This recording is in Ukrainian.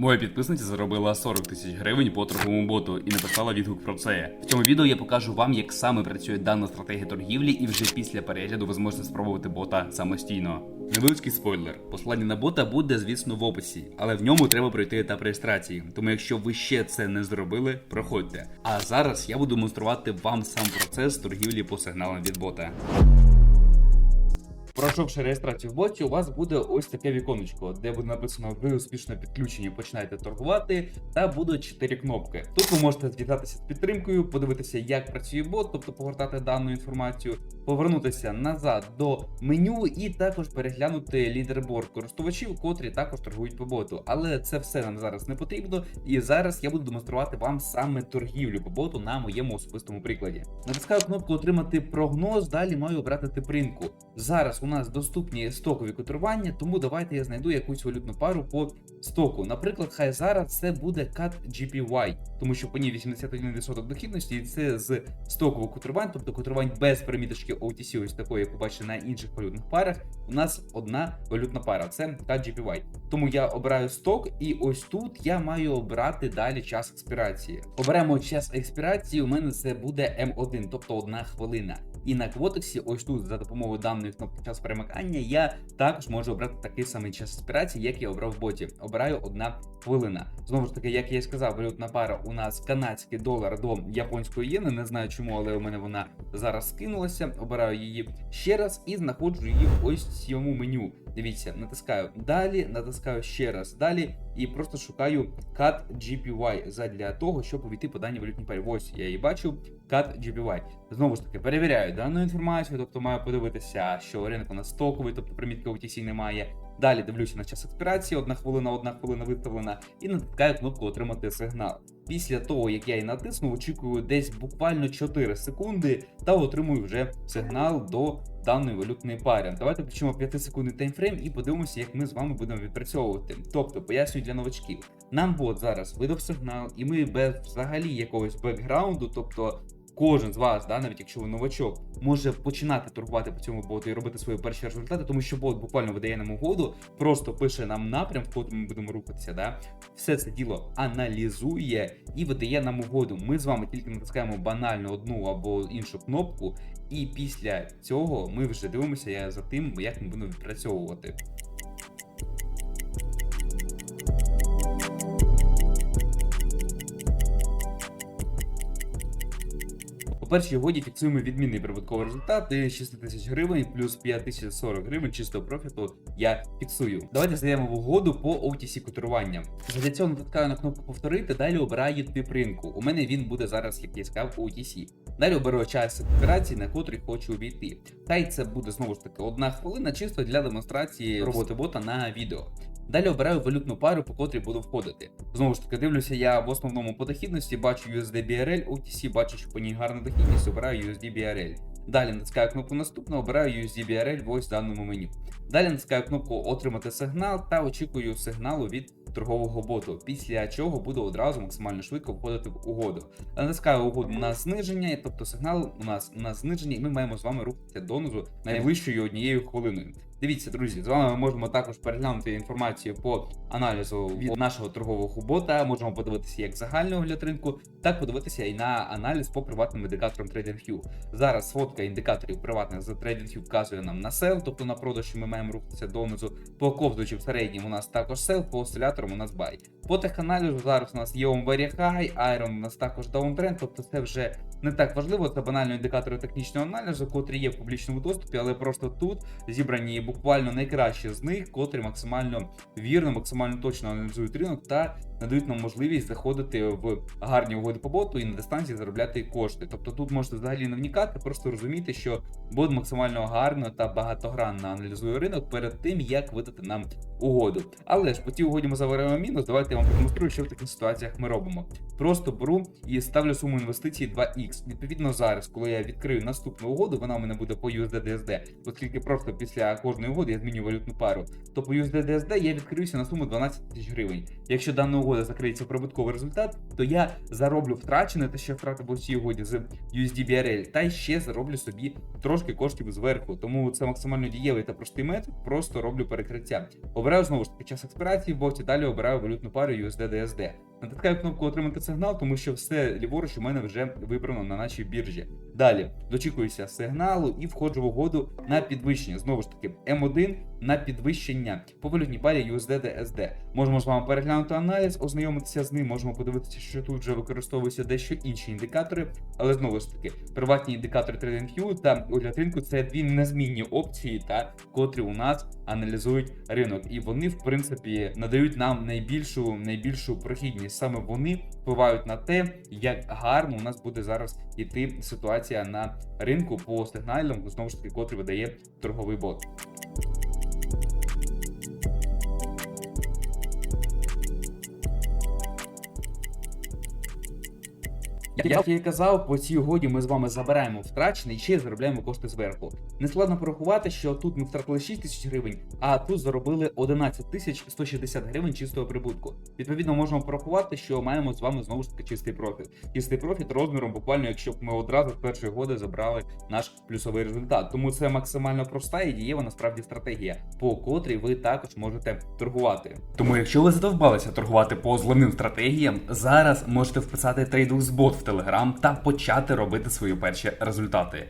Моя підписниця заробила 40 тисяч гривень по торговому боту і написала відгук про це. В цьому відео я покажу вам, як саме працює дана стратегія торгівлі, і вже після перегляду ви зможете спробувати бота самостійно. Невеличкий спойлер. Посилання на бота буде, звісно, в описі, але в ньому треба пройти етап реєстрації. Тому якщо ви ще це не зробили, проходьте. А зараз я буду демонструвати вам сам процес торгівлі по сигналам від бота. Пройшовши реєстрацію в боті, у вас буде ось таке віконечко, де буде написано ви успішно підключені, починаєте торгувати, та будуть 4 кнопки. Тут ви можете зв'язатися з підтримкою, подивитися, як працює бот, тобто повертати дану інформацію, повернутися назад до меню і також переглянути лідерборд користувачів, котрі також торгують по боту. Але це все нам зараз не потрібно. І зараз я буду демонструвати вам саме торгівлю по боту на моєму особистому прикладі. Натискаю кнопку Отримати прогноз. Далі маю обрати тип ринку. Зараз у нас доступні стокові котирування, тому давайте я знайду якусь валютну пару по стоку. Наприклад, хай зараз це буде CAT GPY, тому що по ній 81% дохідності, і це з стокових котирувань, тобто котирувань без переміточки OTC, ось такої, як ви бачите на інших валютних парах. У нас одна валютна пара, це та GPY. Тому я обираю сток, і ось тут я маю обрати далі час експірації. Оберемо час експірації. У мене це буде М1, тобто одна хвилина. І на квотексі, ось тут за допомогою даної кнопки час перемикання, я також можу обрати такий самий час аспірації, як я обрав в боті. Обираю одна хвилина. Знову ж таки, як я і сказав, валютна пара у нас канадський долар до японської єни. Не знаю чому, але у мене вона зараз скинулася. Обираю її ще раз і знаходжу її в ось цьому меню. Дивіться, натискаю далі, натискаю ще раз далі і просто шукаю CAT GPY задля того, щоб увійти по даній валютній парі. Ось я її бачу. CAT GPY. Знову ж таки, перевіряю дану інформацію, тобто маю подивитися, що ринок у нас стоковий, тобто примітки OTC немає. Далі дивлюся на час експірації, одна хвилина, одна хвилина виставлена, і натискаю кнопку Отримати сигнал. Після того, як я її натисну, очікую десь буквально 4 секунди та отримую вже сигнал до даної валютної пари. Давайте включимо 5 секундний таймфрейм і подивимося, як ми з вами будемо відпрацьовувати. Тобто, пояснюю для новачків. Нам бот зараз видав сигнал, і ми без взагалі якогось бекграунду, тобто. Кожен з вас, да, навіть якщо ви новачок, може починати торгувати по цьому боту і робити свої перші результати, тому що бот буквально видає нам угоду, просто пише нам напрям, в котрому ми будемо рухатися. Да? Все це діло аналізує і видає нам угоду. Ми з вами тільки натискаємо банально одну або іншу кнопку, і після цього ми вже дивимося за тим, як ми будемо відпрацьовувати. Першій угоді фіксуємо відмінний прибутковий результат 6 тисяч гривень плюс 5 тисяч 40 гривень чистого профіту я фіксую. Давайте зайдемо в угоду по OTC котируванням. Для цього натискаю на кнопку повторити, далі обираю тип ринку. У мене він буде зараз, як я сказав, OTC. Далі оберу час операції, на котрий хочу увійти. Та й це буде знову ж таки одна хвилина, чисто для демонстрації роботи бота на відео. Далі обираю валютну пару, по котрій буду входити. Знову ж таки, дивлюся я в основному по дохідності, бачу USD BRL, OTC, бачу, що по ній гарна дохідність, обираю USD BRL. Далі натискаю кнопку наступну, обираю USD BRL в ось даному меню. Далі натискаю кнопку Отримати сигнал та очікую сигналу від торгового боту, після чого буду одразу максимально швидко входити в угоду. Натискаю угоду на зниження, тобто сигнал у нас на зниження, і ми маємо з вами рухатися донизу найближчою однією хвилиною. Дивіться, друзі, з вами ми можемо також переглянути інформацію по аналізу від нашого торгового бота. Можемо подивитися як загальний огляд ринку, так подивитися і на аналіз по приватним індикаторам TradingView. Зараз сфотка індикаторів приватних за TradingView вказує нам на сел, тобто на продаж, ми маємо рухатися донизу. По ковдочі середнім у нас також сел, по осциляторам у нас бай. По теханалізу зараз у нас є high, Iron у нас також даунтренд, тобто це вже не так важливо. Це банально індикатори технічного аналізу, котрі є в публічному доступі, але просто тут зібрані буквально найкращі з них, котрі максимально вірно, максимально точно аналізують ринок та надають нам можливість заходити в гарні угоди по боту і на дистанції заробляти кошти. Тобто тут можете взагалі не вникати, просто розуміти, що бот максимально гарно та багатогранно аналізує ринок перед тим, як видати нам угоду. Але ж по тій угоді ми заваримо мінус. Давайте я вам продемонструю, що в таких ситуаціях ми робимо. Просто беру і ставлю суму інвестицій 2х. Відповідно, зараз, коли я відкрию наступну угоду, вона у мене буде по USD-DSD, оскільки просто після кожної угоди я зміню валютну пару. То по USD-DSD я відкриюся на суму 12 тисяч гривень. Якщо дану угоду угода закриється в прибутковий результат, то я зароблю втрачене те, що я втратив у цій угоді з USD BRL, та ще зароблю собі трошки коштів зверху. Тому це максимально дієвий та простий метод. Просто роблю перекриття. Обираю знову ж таки час експірації в боті, далі обираю валютну пару USD-DSD. Натискаю кнопку отримати сигнал, тому що все ліворуч у мене вже вибрано на нашій біржі. Далі дочікуюся сигналу і входжу в угоду на підвищення. Знову ж таки, М1 на підвищення по валютній парі USD-DSD. Можемо з вами переглянути аналіз, ознайомитися з ним, можемо подивитися, що тут вже використовуються дещо інші індикатори, але знову ж таки, приватні індикатори TradingView та огляд ринку це дві незмінні опції, та котрі у нас аналізують ринок, і вони, в принципі, надають нам найбільшу найбільшу прохідність. Саме вони впливають на те, як гарно у нас буде зараз іти ситуація на ринку по сигналям, знову ж таки, котрий видає торговий бот. Як я і казав, по цій угоді ми з вами забираємо втрачене і ще заробляємо кошти зверху. Нескладно порахувати, що тут ми втратили 6 тисяч гривень, а тут заробили 11 тисяч 160 гривень чистого прибутку. Відповідно, можемо порахувати, що маємо з вами знову ж таки чистий профіт. Чистий профіт розміром, буквально, якщо б ми одразу з першої годи забрали наш плюсовий результат. Тому це максимально проста і дієва насправді стратегія, по котрій ви також можете торгувати. Тому, якщо ви задовбалися торгувати по зливним стратегіям, зараз можете вписати TradeXBot в Telegram та почати робити свої перші результати.